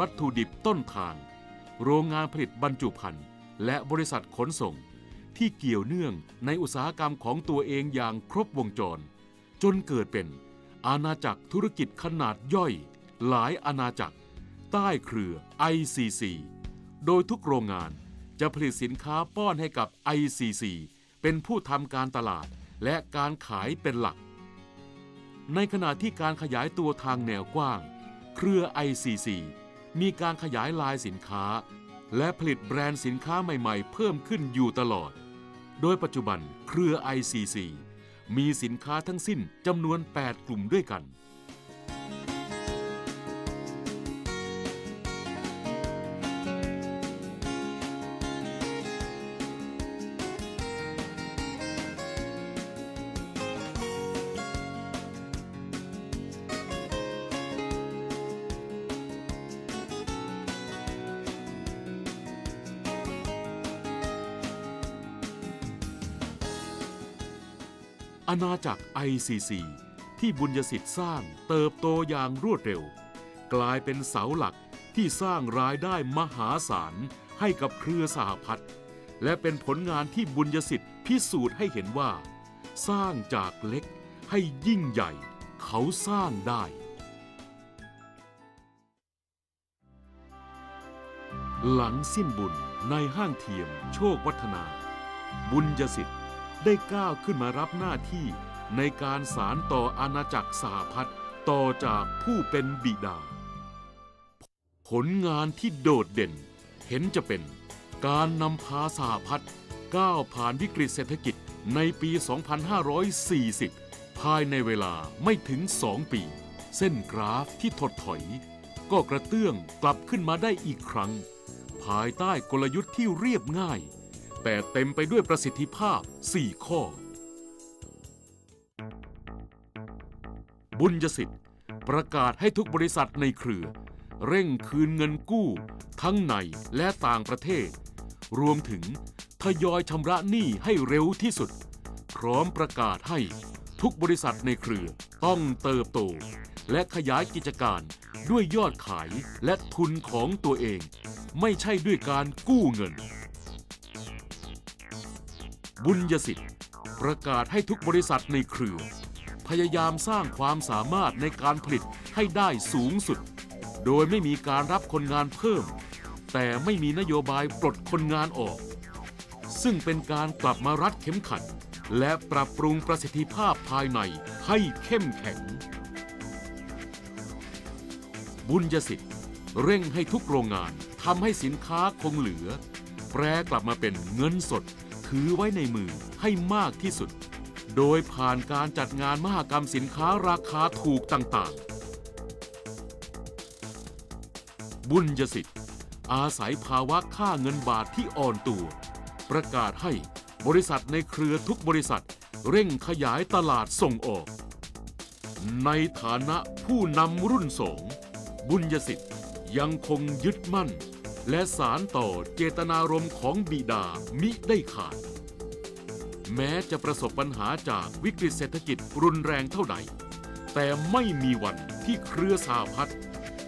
วัตถุดิบต้นทาง โรงงานผลิตบรรจุภัณฑ์และบริษัทขนส่ง ที่เกี่ยวเนื่องในอุตสาหกรรมของตัวเองอย่างครบวงจร จนเกิดเป็น อาณาจักรธุรกิจขนาดย่อย หลายอาณาจักร ใต้เครือ ICC โดยทุกโรงงานจะผลิตสินค้าป้อนให้กับ ICC เป็นผู้ทำการตลาดและการขายเป็นหลัก ในขณะที่การขยายตัวทางแนวกว้าง เครือ ICC มีการขยายลายสินค้า และผลิตแบรนด์สินค้าใหม่ๆ เพิ่มขึ้นอยู่ตลอด โดยปัจจุบันเครือ ICC มีสินค้าทั้งสิ้นจำนวน 8 กลุ่มด้วยกัน อาณาจักร ICC ที่บุญยสิทธิ์สร้างเติบโตอย่างรวดเร็ว กลายเป็นเสาหลักที่สร้างรายได้มหาศาลให้กับเครือสหพัฒน์และเป็นผลงานที่บุญยสิทธิ์พิสูจน์ให้เห็นว่า สร้างจากเล็กให้ยิ่งใหญ่เขาสร้างได้ หลังสิ้นบุญในห้างเทียมโชควัฒนา บุญยสิทธิ์ ได้ก้าวขึ้นมารับหน้าที่ในการสารต่ออาณาจักรสหพัฒต่อจากผู้เป็นบิดา ผลงานที่โดดเด่น เห็นจะเป็น การนำพาสหพัฒก้าวผ่านวิกฤตเศรษฐกิจในปี 2540 ภายในเวลาไม่ถึง 2 ปี เส้นกราฟที่ถดถอย ก็กระเตื้องกลับขึ้นมาได้อีกครั้ง ภายใต้กลยุทธ์ที่เรียบง่าย แต่เต็มไปด้วยประสิทธิภาพ 4 ข้อ บุญยสิทธิ์ ประกาศให้ทุกบริษัทในเครือ เร่งคืนเงินกู้ ทั้งในและต่างประเทศ รวมถึงทยอยชำระหนี้ให้เร็วที่สุด พร้อมประกาศให้ทุกบริษัทในเครือต้องเติบโต และขยายกิจการด้วยยอดขายและทุนของตัวเอง ไม่ใช่ด้วยการกู้เงิน บุญยสิทธิ์ ประกาศให้ทุกบริษัทในเครือ พยายามสร้างความสามารถในการผลิตให้ได้สูงสุด โดยไม่มีการรับคนงานเพิ่ม แต่ไม่มีนโยบายปลดคนงานออก ซึ่งเป็นการกลับมารัดเข็มขัด และปรับปรุงประสิทธิภาพภายในให้เข้มแข็ง บุญยสิทธิ์ เร่งให้ทุกโรงงานทำให้สินค้าคงเหลือ แปรกลับมาเป็นเงินสด ถือไว้ในมือให้มากที่สุด โดยผ่านการจัดงานมหกรรมสินค้าราคาถูกต่างๆ บุญยสิทธิ์อาศัยภาวะค่าเงินบาทที่อ่อนตัว ประกาศให้บริษัทในเครือทุกบริษัทเร่งขยายตลาดส่งออก ในฐานะผู้นำรุ่นสองบุญยสิทธิ์ยังคงยึดมั่น และสารต่อเจตนารมณ์ของบิดามิได้ขาด แม้จะประสบปัญหาจากวิกฤตเศรษฐกิจรุนแรงเท่าใด แต่ไม่มีวันที่เครือสาพัฒ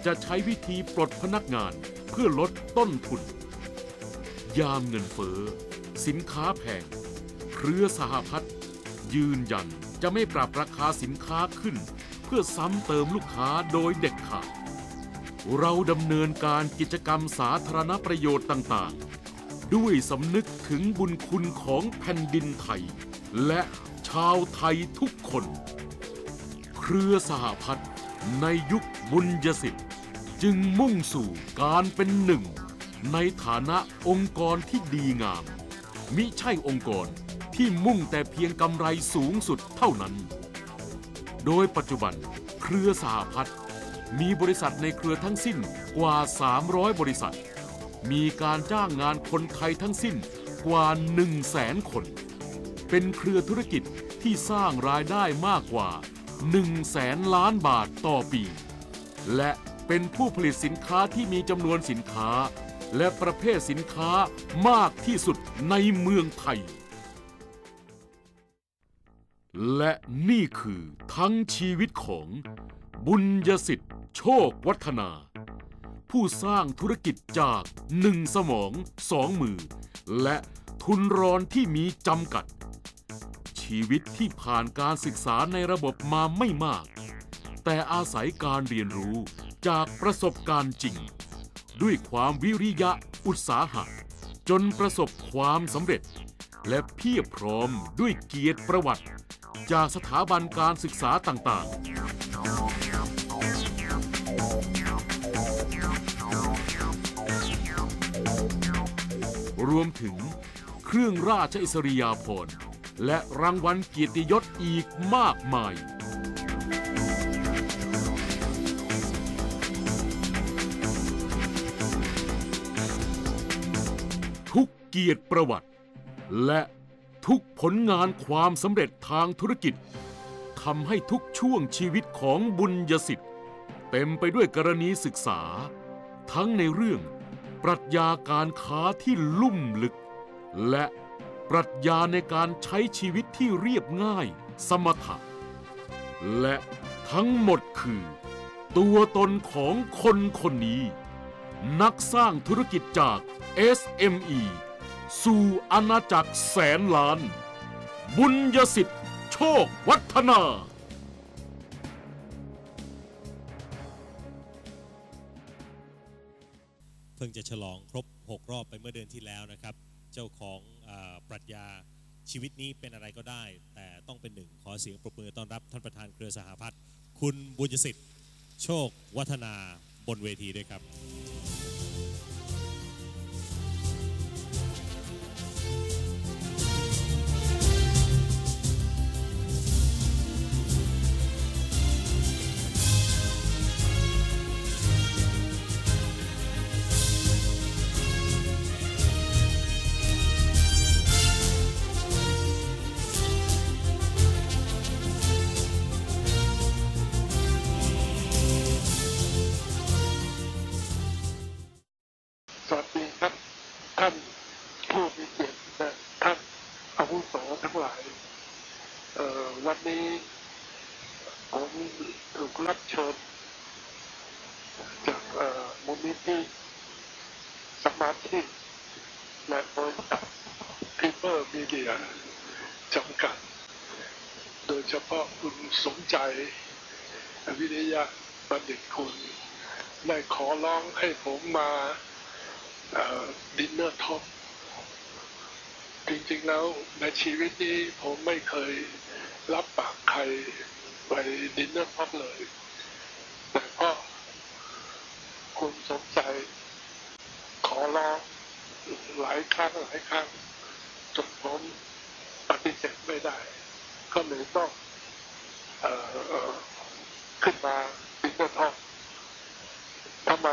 จะใช้วิธีปลดพนักงานเพื่อลดต้นทุน ยามเงินเฟ้อสินค้าแพง เครือสหพัฒน์ยืนยันจะไม่ปรับราคาสินค้าขึ้น เพื่อซ้ำเติมลูกค้าโดยเด็ดขาด เราดำเนินการกิจกรรมสาธารณประโยชน์ต่างๆ ด้วยสำนึกถึงบุญคุณของแผ่นดินไทย และชาวไทยทุกคน เครือสหพัฒน์ในยุคบุญยสิทธิ์ จึงมุ่งสู่การเป็นหนึ่ง ในฐานะองค์กรที่ดีงาม มิใช่องค์กรที่มุ่งแต่เพียงกำไรสูงสุดเท่านั้น โดยปัจจุบันเครือสหพัฒน์ มีบริษัทในเครือทั้งสิ้นกว่า 300 บริษัท มีการจ้างงานคนไทยทั้งสิ้นกว่า 1 0 0 0 0แสนคน เป็นเครือธุรกิจที่สร้างรายได้มากกว่า1แสนล้านบาทต่อปี และเป็นผู้ผลิตสินค้าที่มีจำนวนสินค้า และประเภทสินค้ามากที่สุดในเมืองไทย และนี่คือทั้งชีวิตของบุญยสิทธิ์ โชควัฒนา ผู้สร้างธุรกิจจากหนึ่งสมองสองมือ และทุนรอนที่มีจำกัด ชีวิตที่ผ่านการศึกษาในระบบมาไม่มาก แต่อาศัยการเรียนรู้จากประสบการณ์จริง ด้วยความวิริยะอุตสาหะ จนประสบความสำเร็จ และเพียบพร้อมด้วยเกียรติประวัติ จากสถาบันการศึกษาต่างๆ รวมถึงเครื่องราชอิสริยาภรณ์ และรางวัลเกียรติยศอีกมากมาย ทุกเกียรติประวัติ และทุกผลงานความสำเร็จทางธุรกิจทำให้ทุกช่วงชีวิตของบุญยสิทธิ์ เต็มไปด้วยกรณีศึกษา ทั้งในเรื่อง ปรัชญาการค้าที่ลุ่มลึก และปรัชญาในการใช้ชีวิตที่เรียบง่าย สมถะ และทั้งหมดคือ ตัวตนของคนคนนี้ นักสร้างธุรกิจจาก SME สู่อาณาจักรแสนล้าน บุญยสิทธิ์โชควัฒนา พิ่งจะฉลองครบ 6 รอบไปเมื่อเดือนที่แล้วนะครับ เจ้าของอปรัชญาชีวิตนี้เป็นอะไรก็ได้ แต่ต้องเป็นหนึ่งขอเสียงปรบมือต้อนรับท่านประธานเครือสหพัฒน์คุณบุญยสิทธิ์ โชค วัฒนาบนเวทีด้วยครับ สวัสดีครับท่านผู้มีเกียรติและท่านอาวุโสทั้งหลายวันนี้ผมถูกรับเชิญจากมูลนิธิสมาชิและบริษัทพิเปอร์มีเดียจำกัด โดยเฉพาะคุณสมใจวิริยะบัณฑิตคุณได้ขอร้องให้ผมมา ดินเนอร์ท็อปจริงๆแล้วในชีวิตนี้ผมไม่เคยรับปากใครไปดินเนอร์ท็อปเลย แต่ก็คุณสมใจขอร้องหลายครั้งหลายครั้งจนผมปฏิเสธไม่ได้ ก็เลยต้องออขึ้นมาดินเนอร์ท็อปทำไม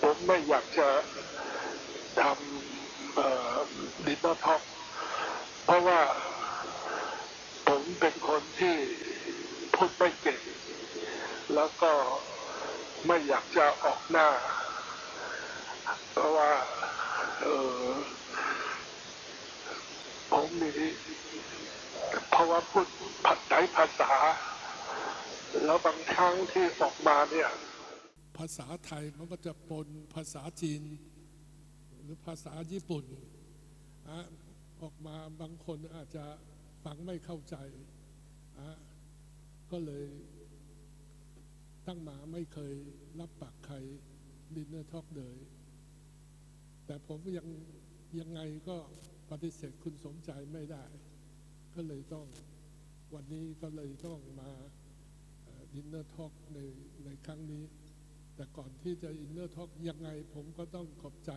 ผม ไม่อยากจะทำดินเนท็อปเพราะว่าผมเป็นคนที่พูดไม่เก่ง แล้วก็ไม่อยากจะออกหน้า เพราะว่าออผมมีเพราะว่าพูดผัดไทยภาษา แล้วบางครั้งที่ออกมาเนี่ย ภาษาไทยมันก็จะปนภาษาจีน หรือภาษาญี่ปุ่นอออกมาบางคนอาจจะฟังไม่เข้าใจ ก็เลยตั้งมาไม่เคยรับปากใครดินเนอร์ทอกเลย แต่ผมยังยังไงก็ปฏิเสธคุณสมใจไม่ได้ ก็เลยต้องวันนี้ก็เลยต้องมาดินเนอร์ทอกในในครั้งนี้ แต่ก่อนที่จะอินเนอร์ท็อกยังไงผมก็ต้องขอบใจ